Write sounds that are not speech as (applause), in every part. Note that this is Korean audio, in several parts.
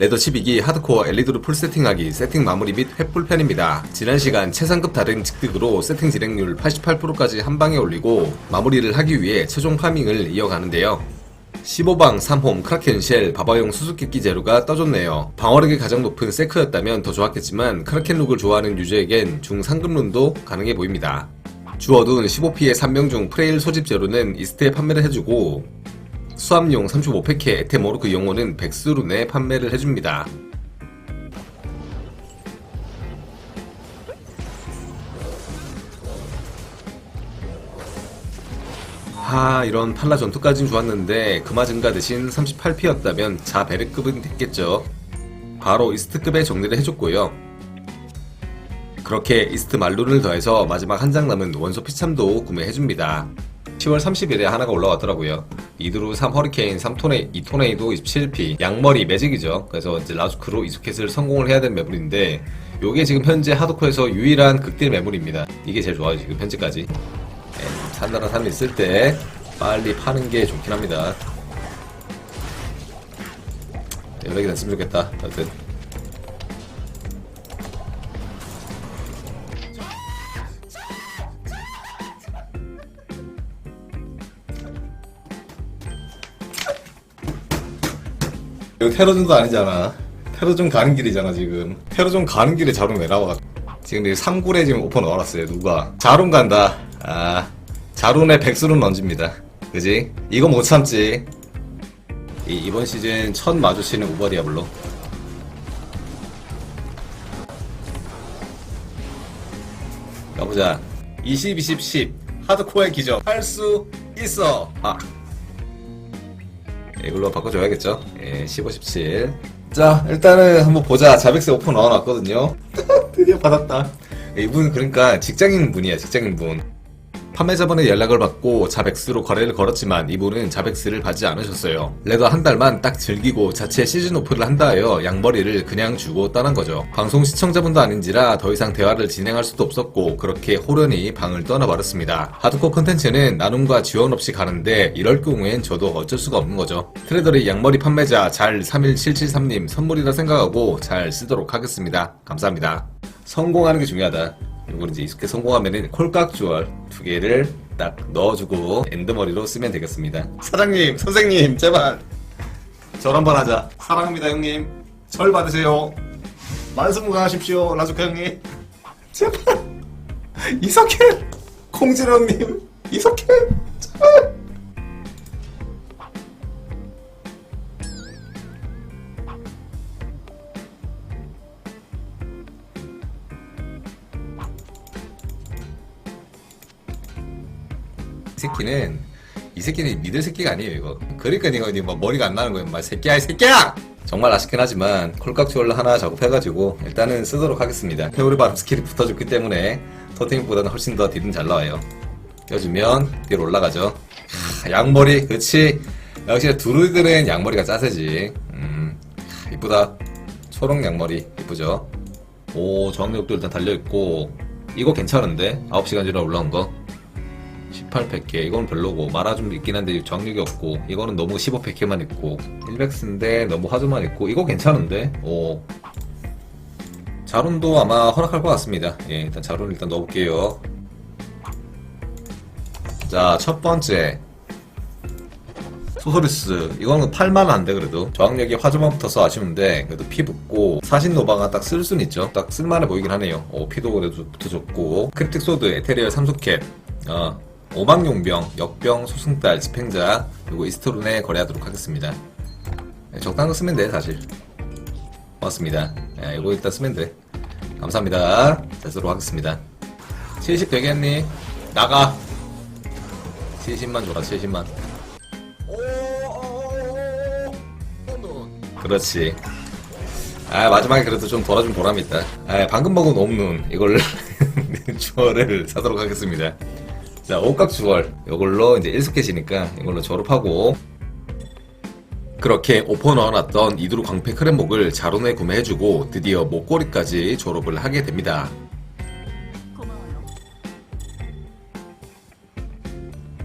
레더 12기 하드코어 엘리드로 풀 세팅하기 세팅 마무리 및 횃불편입니다. 지난 시간 최상급 다른 직득으로 세팅 진행률 88%까지 한 방에 올리고 마무리를 하기 위해 최종 파밍을 이어가는데요. 15방 3홈 크라켄 쉘 바바용 수수께끼 재료가 떠줬네요. 방어력이 가장 높은 세크였다면 더 좋았겠지만 크라켄 룩을 좋아하는 유저에겐 중상급 룬도 가능해 보입니다. 주어둔 15피의 3명 중 프레일 소집 재료는 이스트에 판매를 해주고 수압용 35팩의 에테모르크 용어는 백스룬에 판매를 해줍니다. 하 이런 팔라 전투까진 좋았는데 금화 증가 대신 38피였다면 자 베르급은 됐겠죠. 바로 이스트급에 정리를 해줬고요. 그렇게 이스트 말룬을 더해서 마지막 한 장 남은 원소 피참도 구매해줍니다. 10월 30일에 하나가 올라왔더라고요. 이드루 3 허리케인 3토네 2토네이도 27P 양머리 매직이죠. 그래서 이제 라주크로 이소켓을 성공을 해야 되는 매물인데 요게 지금 현재 하드코어에서 유일한 극딜 매물입니다. 이게 제일 좋아요 지금 현재까지. 네, 산나라 산을 있을 때 빨리 파는 게 좋긴 합니다. 연락이 됐으면 좋겠다. 여튼 이거 테러존도 아니잖아. 테러존 가는 길이잖아 지금. 테러존 가는 길에 자론 왜 나와? 지금 이 3굴에 지금 오퍼 넣어놨어요 누가. 자론 간다. 아 자론에 백수는 던집니다. 그지? 이거 못 참지. 이, 이번 시즌 첫 마주치는 우버 디아블로. 가보자. 20, 20, 10. 하드코어의 기적. 할 수 있어. 아. 예, 이걸로 바꿔줘야겠죠? 예, 15, 17. 자, 일단은 한번 보자. 자백스 오픈 넣어놨거든요. (laughs) 드디어 받았다. 예, 이분 그러니까 직장인 분이야, 직장인 분. 판매자분의 연락을 받고 자백스로 거래를 걸었지만 이분은 자백스를 받지 않으셨어요. 레더 한 달만 딱 즐기고 자체 시즌 오프를 한다 하여 양머리를 그냥 주고 떠난 거죠. 방송 시청자분도 아닌지라 더 이상 대화를 진행할 수도 없었고 그렇게 호련히 방을 떠나버렸습니다. 하드코어 컨텐츠는 나눔과 지원 없이 가는데 이럴 경우엔 저도 어쩔 수가 없는 거죠. 트레더리 양머리 판매자 잘 31773님 선물이라 생각하고 잘 쓰도록 하겠습니다. 감사합니다. 성공하는 게 중요하다. 이걸 이제 익숙해 성공하면은 콜깍주얼 두 개를 딱 넣어주고 엔드머리로 쓰면 되겠습니다. 사장님, 선생님, 제발 절 한번 하자. 사랑합니다, 형님. 절 받으세요. 만수무강하십시오, 라주카 형님. 제발 이석현, 공진호 형님, 이석현, 제발. 새끼는 이 새끼는 믿을 새끼가 아니에요 이거. 그러니까 니가 니뭐 머리가 안 나는 거야 막 새끼야 이 새끼야! 정말 아쉽긴 하지만 콜깍지올라 하나 작업해가지고 일단은 쓰도록 하겠습니다. 페오리 바람 스킬이 붙어줬기 때문에 터팅보다는 훨씬 더 딜은 잘 나와요. 껴주면 뒤로 올라가죠. 하, 양머리 그치 역시 두루들은 양머리가 짜세지. 음 이쁘다. 초록 양머리 이쁘죠? 오 저항력도 일단 달려있고 이거 괜찮은데? 9시간 전에 올라온 거 18팩케 이건 별로고. 마라 좀 있긴 한데 정력이 없고. 이거는 너무 15팩케만 있고. 1백스인데 너무 화두만 있고. 이거 괜찮은데? 오 자룬도 아마 허락할 것 같습니다. 예 일단 자룬 일단 넣어볼게요. 자 첫 번째. 소소리스. 이거는 팔만한데 그래도. 저항력이 화조만 붙어서 아쉬운데 그래도 피 붙고 사신 노바가 딱쓸 수는 있죠. 딱 쓸만해 보이긴 하네요. 오 피도 그래도 붙어줬고. 크립틱 소드 에테리얼 삼속캡. 어 오방용병, 역병, 소승달, 집행자 그리고 이스트론에 거래하도록 하겠습니다. 네, 적당한 거 쓰면 돼 사실. 고맙습니다. 네, 이거 일단 쓰면 돼. 감사합니다. 자, 쓰도록 하겠습니다. 70 되겠니? 나가. 70만 줘라 70만. 그렇지. 아 마지막에 그래도 좀 돌아준 보람이 있다. 아 방금 먹은 옴눈 이걸 (laughs) 주어를 사도록 하겠습니다. 자, 옷각 주얼. 이걸로 이제 1스켓이니까 이걸로 졸업하고 그렇게 오퍼 넣어놨던 이두루 광패 크랩목을 자론에 구매해주고 드디어 목걸이까지 졸업을 하게 됩니다.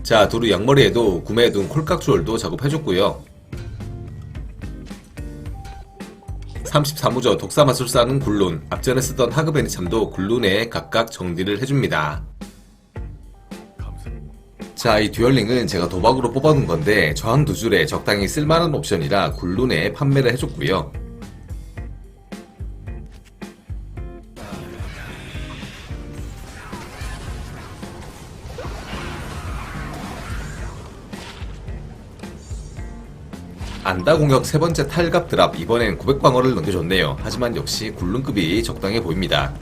자, 두루 양머리에도 구매해둔 콜깍주얼도 작업해줬고요. 33호저 독사마술사는 굴룬, 앞전에 쓰던 하그베니참도 굴룬에 각각 정리를 해줍니다. 자, 이 듀얼링은 제가 도박으로 뽑아둔 건데 저항 두 줄에 적당히 쓸만한 옵션이라 굴룬에 판매를 해줬고요. 안다 공격 세 번째 탈갑 드랍 이번엔 900방어를 넘겨줬네요. 하지만 역시 굴룬급이 적당해 보입니다.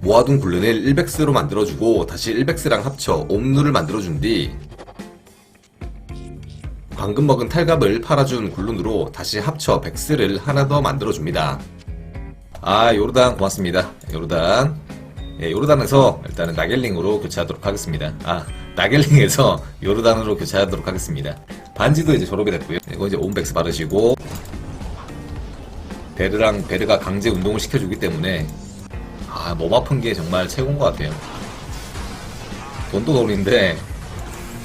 모아둔 굴룬을 1백스로 만들어주고 다시 1백스랑 합쳐 옴누를 만들어준 뒤 방금 먹은 탈갑을 팔아준 굴룬으로 다시 합쳐 백스를 하나 더 만들어줍니다. 아 요르단 고맙습니다. 요르단 예, 요르단에서 일단은 나겔링으로 교체하도록 하겠습니다. 아 나겔링에서 (laughs) 요르단으로 교체하도록 하겠습니다. 반지도 이제 졸업이 됐고요. 이거 이제 온백스 바르시고 베르랑 베르가 강제 운동을 시켜주기 때문에 아, 몸 아픈 게 정말 최고인 것 같아요. 돈도 돈인데,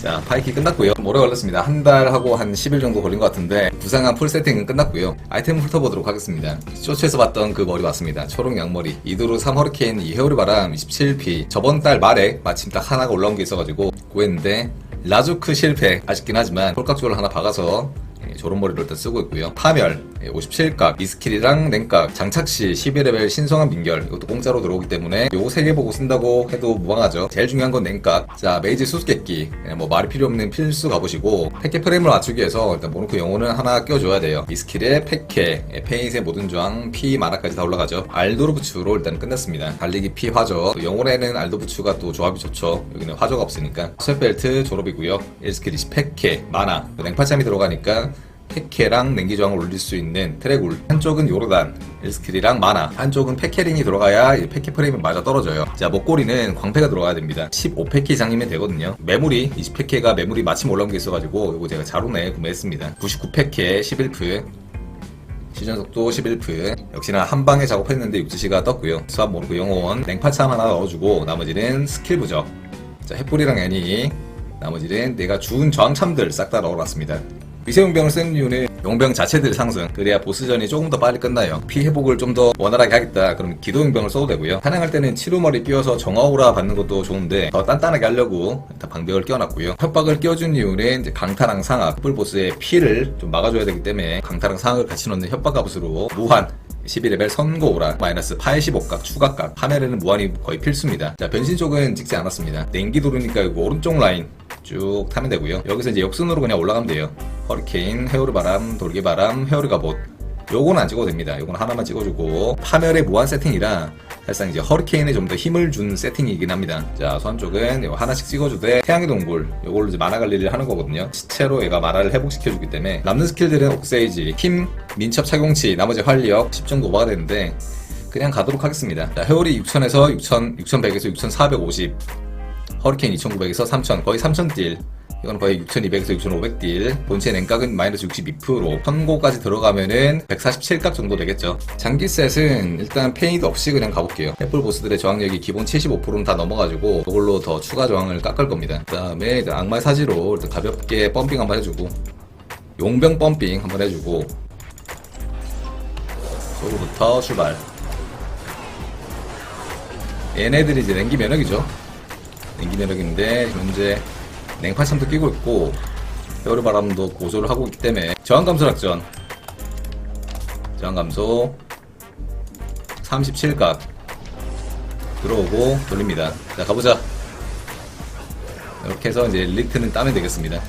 자, 파이키 끝났고요. 오래 걸렸습니다. 한 달 하고 한 10일 정도 걸린 것 같은데, 부상한 풀 세팅은 끝났고요. 아이템 훑어보도록 하겠습니다. 쇼츠에서 봤던 그 머리 왔습니다. 초록 양머리. 이도루 3 허리케인 2 헤어리 바람 27P. 저번 달 말에 마침 딱 하나가 올라온 게 있어가지고, 구했는데, 라주크 실패. 아쉽긴 하지만, 홀깍조를 하나 박아서, 예, 저런 머리를 일단 쓰고 있고요. 파멸, 57각, 이스킬이랑 냉각, 장착시 12레벨 신성한 민결, 이것도 공짜로 들어오기 때문에 요거 3개 보고 쓴다고 해도 무방하죠. 제일 중요한 건 냉각. 자, 메이지 수수께끼. 예, 뭐 말이 필요 없는 필수 가보시고, 패케 프레임을 맞추기 위해서 일단 모노크 영혼은 하나 껴줘야 돼요. 이스킬에 패케, 예, 페이스의 모든 저항, 피, 마나까지 다 올라가죠. 알도르 부츠로 일단 끝냈습니다. 달리기 피, 화저. 또 영혼에는 알도 부츠가 또 조합이 좋죠. 여기는 화저가 없으니까. 스웨벨트 졸업이고요. 1스킬 20 패케, 마나. 냉파참이 들어가니까 페케랑 냉기저항을 올릴 수 있는 트레굴 한쪽은 요르단 1스킬이랑 마나. 한쪽은 페케링이 들어가야 이 페케 프레임이 맞아 떨어져요. 자 목걸이는 광패가 들어가야 됩니다. 15페케 이상이면 되거든요. 매물이 20페케가 매물이 마침 올라온 게 있어가지고 이거 제가 자루내 구매했습니다. 99페케 11프. 시전 속도 11프. 역시나 한 방에 작업했는데 육지시가 떴고요. 수압 모르고 영혼 냉파참 하나 넣어주고 나머지는 스킬 부적 자 햇불이랑 애니. 나머지는 내가 주운 저항참들 싹 다 넣어놨습니다 쓰는 이유는 용병 자체들 상승. 그래야 보스전이 조금 더 빨리 끝나요. 피 회복을 좀 더 원활하게 하겠다. 그럼 기도용병을 써도 되고요. 사냥할 때는 치루머리 끼워서 정화오라 받는 것도 좋은데 더 단단하게 하려고 일단 방벽을 끼워놨고요. 협박을 끼워준 이유는 이제 강타랑 상악 뿔보스의 피를 좀 막아줘야 되기 때문에 강타랑 상악을 같이 넣는 협박 값으로 무한 12레벨 선고오라 마이너스 85각 추가각 파멸에는 무한이 거의 필수입니다. 자 변신 쪽은 찍지 않았습니다. 냉기 도르니까 이거 오른쪽 라인 쭉 타면 되고요. 여기서 이제 역순으로 그냥 올라가면 돼요. 허리케인 헤오르 바람 돌개 바람 헤오르 갑옷 요거는 안 찍어도 됩니다. 요거는 하나만 찍어주고. 파멸의 무한 세팅이라 사실상 이제 허리케인에 좀 더 힘을 준 세팅이긴 합니다. 자 소환 쪽은 이거 하나씩 찍어주되 태양의 동굴. 요걸로 이제 만화 관리를 하는 거거든요. 시체로 얘가 만화를 회복시켜주기 때문에 남는 스킬들은 옥세이지 힘 민첩 착용치 나머지 활력 10 정도 오버가 되는데 그냥 가도록 하겠습니다. 자 회오리 6000에서 6000 6100에서 6450 허리케인 2900에서 3000 거의 3000딜. 이건 거의 6200에서 6500딜. 본체 냉각은 마이너스 62% 선고까지 들어가면은 147각 정도 되겠죠. 장기셋은 일단 페이드 없이 그냥 가볼게요. 애플 보스들의 저항력이 기본 75%는 다 넘어가지고 그걸로 더 추가 저항을 깎을 겁니다. 그 다음에 악마의 사지로 일단 가볍게 펌핑 한번 해주고 용병 펌핑 한번 해주고 저거부터 출발. 얘네들이 이제 냉기 면역이죠 냉기 면역인데 현재 냉파참도 끼고 있고 여름바람도 고조를 하고 있기 때문에 저항감소 작전. 저항감소 37각 들어오고 돌립니다. 자 가보자. 이렇게 해서 이제 리트는 따면 되겠습니다.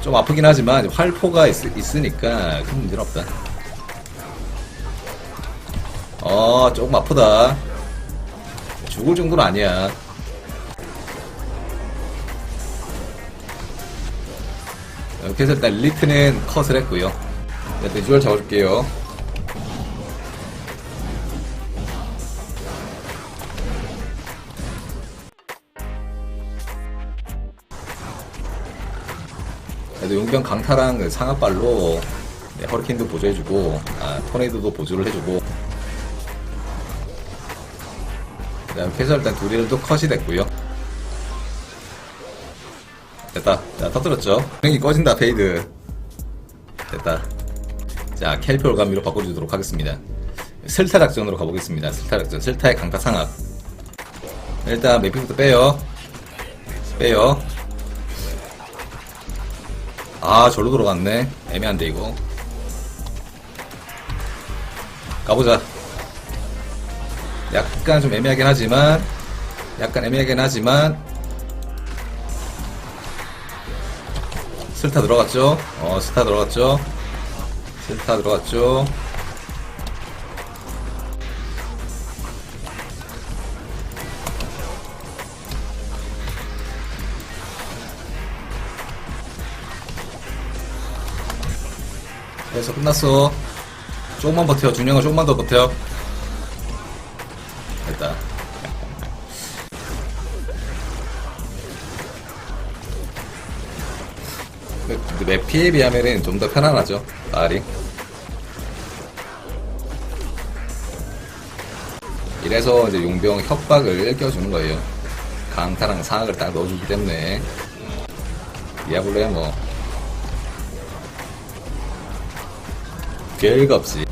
좀 아프긴 하지만 활포가 있, 있으니까 큰 문제는 없다. 어 조금 아프다. 죽을 정도는 아니야 이렇게 해서 일단 리트는 컷을 했고요. 자, 비주얼 잡아줄게요. 용병 강타랑 그 상압발로 네, 허리케인도 보조해주고 아, 토네이도도 보조를 해주고 자, 이렇게 해서 일단 둘이도 컷이 됐고요. 됐다. 자, 터뜨렸죠. 형이 꺼진다, 페이드. 됐다. 자, 켈피 올가미로 바꿔주도록 하겠습니다. 슬타 작전으로 가보겠습니다. 슬타 작전. 슬타의 강타 상압. 일단 매핑부터 빼요. 빼요. 아, 절로 들어갔네. 애매한데, 이거. 가보자. 약간 좀 애매하긴 하지만, 약간 애매하긴 하지만, 슬타 들어갔죠? 어, 슬타 들어갔죠? 슬타 들어갔죠? 그래서 끝났어. 조금만 버텨. 준영아 조금만 더 버텨. 맵피에 비하면은 좀 더 편안하죠. 말이. 이래서 이제 용병 협박을 껴주는 거예요. 강타랑 상악을 딱 넣어주기 때문에. 디아블로야 뭐. 별거 없이.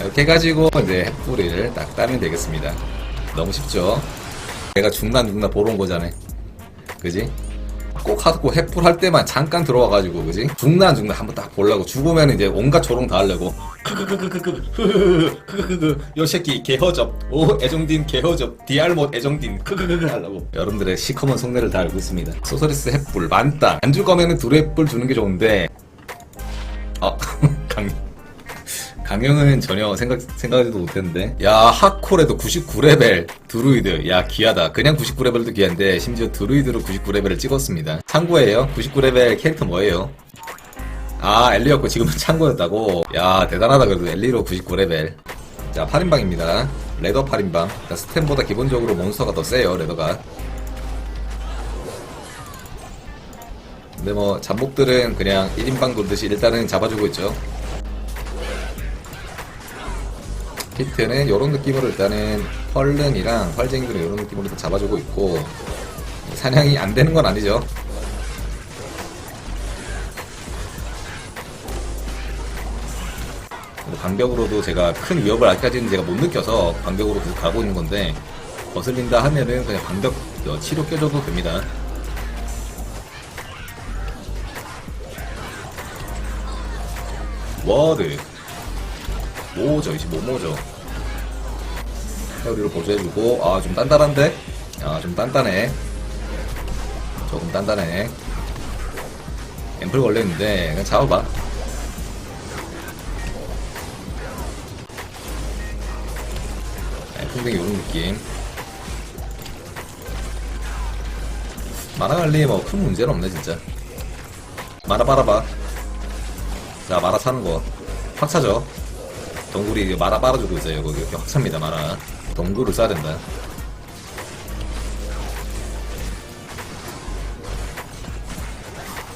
이렇게 해가지고 이제 햇불을 딱 따면 되겠습니다. 너무 쉽죠? 내가 중간중간 보러 온 거잖아. 그지? 꼭 하고 햇불 할 때만 잠깐 들어와가지고 그지? 중간중간 한번 딱 보려고 죽으면 이제 온갖 조롱 다 하려고 크크크크크크크크크크크크 요 새끼 개허접 오 애정딘 개허접 디알못 애정딘 크크크크 하려고 여러분들의 시커먼 속내를 다 알고 있습니다 소서리스 햇불 만땅 안줄 거면은 둘 햇불 주는 게 좋은데 아 강... 강영은 전혀 생각, 생각하지도 못했는데. 야, 하콜에도 99레벨 드루이드. 야, 귀하다. 그냥 99레벨도 귀한데, 심지어 드루이드로 99레벨을 찍었습니다. 참고예요. 99레벨 캐릭터 뭐예요? 아, 엘리였고 지금은 참고였다고? 야, 대단하다. 그래도 엘리로 99레벨. 자, 8인방입니다. 레더 8인방. 자, 스템보다 기본적으로 몬스터가 더 세요, 레더가. 근데 뭐, 잡목들은 그냥 1인방 돌듯이 일단은 잡아주고 있죠. 히트는 이런 느낌으로 일단은 펄른이랑 활쟁이들은 이런 느낌으로 다 잡아주고 있고 사냥이 안 되는 건 아니죠. 근데 방벽으로도 제가 큰 위협을 아직까지는 제가 못 느껴서 방벽으로 계속 가고 있는 건데 거슬린다 하면은 그냥 방벽 어, 치료 껴줘도 됩니다. 워드 모죠 이제 모모죠. 회오리를 보조해주고 아 좀 단단한데? 아 좀 단단해. 조금 단단해. 앰플 걸려있는데 그냥 잡아봐. 풍뎅이 요런 느낌. 마나 관리 뭐 큰 문제는 없네 진짜. 마나 빨아봐. 자 마라 사는 거. 확 차죠 동굴이 마라 빨아주고 있어요. 거기 이렇게 확 찹니다, 마라. 동굴을 쏴야 된다.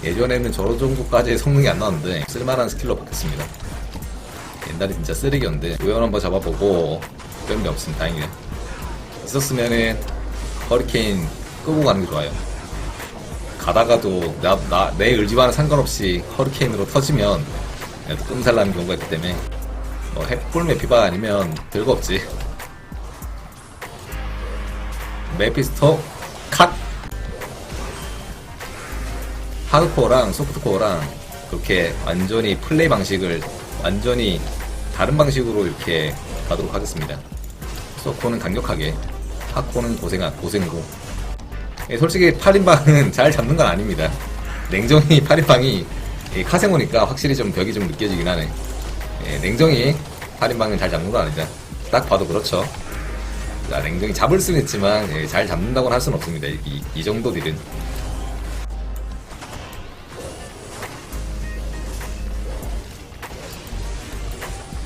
예전에는 저 정도까지의 성능이 안 나왔는데 쓸만한 스킬로 바뀌었습니다. 옛날에 진짜 쓰레기였는데 우연 한번 잡아보고 그런 게 없으면 다행이네. 있었으면은 허리케인 끄고 가는 게 좋아요. 가다가도 나, 나, 내 의지와는 상관없이 허리케인으로 터지면 또 끔살 나는 경우가 있기 때문에 뭐 핵불 메피바 아니면 별거 없지. 메피스토 컷 하드코어랑 소프트코어랑 그렇게 완전히 플레이 방식을 완전히 다른 방식으로 이렇게 가도록 하겠습니다. 소코는 강력하게 하코는 고생한 고생으로. 예, 솔직히 8인방은 (laughs) 잘 잡는 건 아닙니다. 냉정히 8인방이 카세모니까 확실히 좀 벽이 좀 느껴지긴 하네 예, 냉정히 8인방은 잘 잡는 건 아니다. 딱 봐도 그렇죠. 자, 냉정히 잡을 수는 있지만 예, 잘 잡는다고는 할 수는 없습니다. 이, 이 정도 딜은.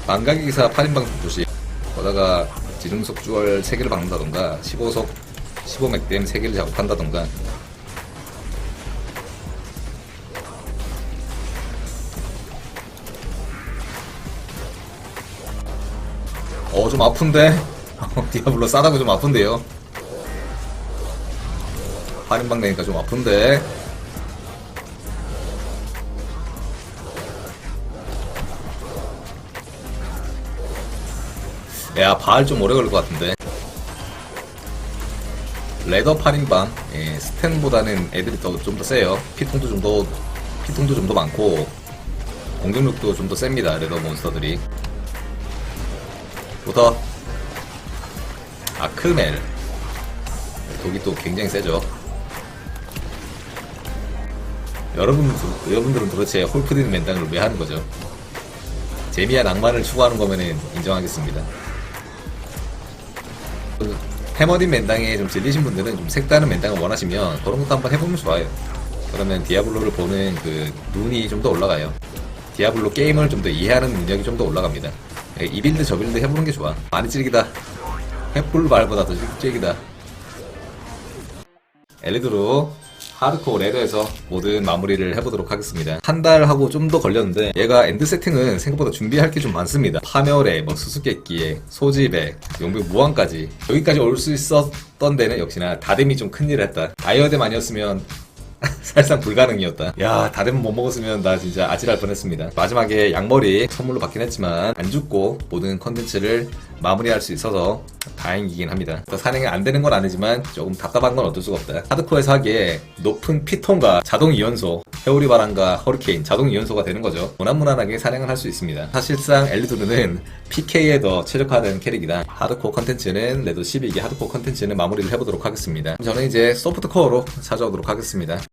반가기 기사 8인방 조시 거다가 지중속 주얼 3개를 박는다던가 15속 15맥댐 3개를 작업한다던가 어 좀 아픈데? (laughs) 디아블로 싸다고 좀 아픈데요? 할인방 내니까 좀 아픈데? 야 바알 좀 오래 걸릴 것 같은데. 레더 8인방. 예, 스탠보다는 애들이 더 좀 더 세요. 피통도 좀 더 피통도 좀 더 많고 공격력도 좀 더 셉니다 레더 몬스터들이. 부터 아크멜 독이 또 굉장히 세죠 여러분, 여러분들은 도대체 홀프딘 맨땅을 왜 하는 거죠? 재미와 낭만을 추구하는 거면은 인정하겠습니다. 그 해머딘 맨땅에 좀 질리신 분들은 좀 색다른 맨땅을 원하시면 그런 것도 한번 해보면 좋아요. 그러면 디아블로를 보는 그 눈이 좀 더 올라가요. 디아블로 게임을 좀 더 이해하는 능력이 좀 더 올라갑니다. 예, 이 빌드 저 빌드 해보는 게 좋아. 많이 찔기다. 햇불 발보다 더 찔기다. 엘리드로 하드코어 레더에서 모든 마무리를 해보도록 하겠습니다. 한 달 하고 좀 더 걸렸는데 얘가 엔드 세팅은 생각보다 준비할 게 좀 많습니다. 파멸에 뭐 수수께끼에 소집에 용병 무한까지 여기까지 올 수 있었던 데는 역시나 다dem이 좀 큰일을 했다. 아이어뎀 아니었으면 (laughs) 사실상 불가능이었다. 야, 다dem 못 먹었으면 나 진짜 아찔할 뻔했습니다. 마지막에 양머리 선물로 받긴 했지만 안 죽고 모든 컨텐츠를 마무리할 수 있어서 다행이긴 합니다. 또 산행이 안 되는 건 아니지만 조금 답답한 건 어쩔 수가 없다. 하드코어에서 하기에 높은 피통과 자동 이연소, 회오리 바람과 허리케인, 자동 이연소가 되는 거죠. 무난무난하게 산행을 할 수 있습니다. 사실상 엘리도르는 PK에 더 최적화된 캐릭이다. 하드코어 컨텐츠는 레드 12기 하드코어 컨텐츠는 마무리를 해보도록 하겠습니다. 저는 이제 소프트코어로 찾아오도록 하겠습니다.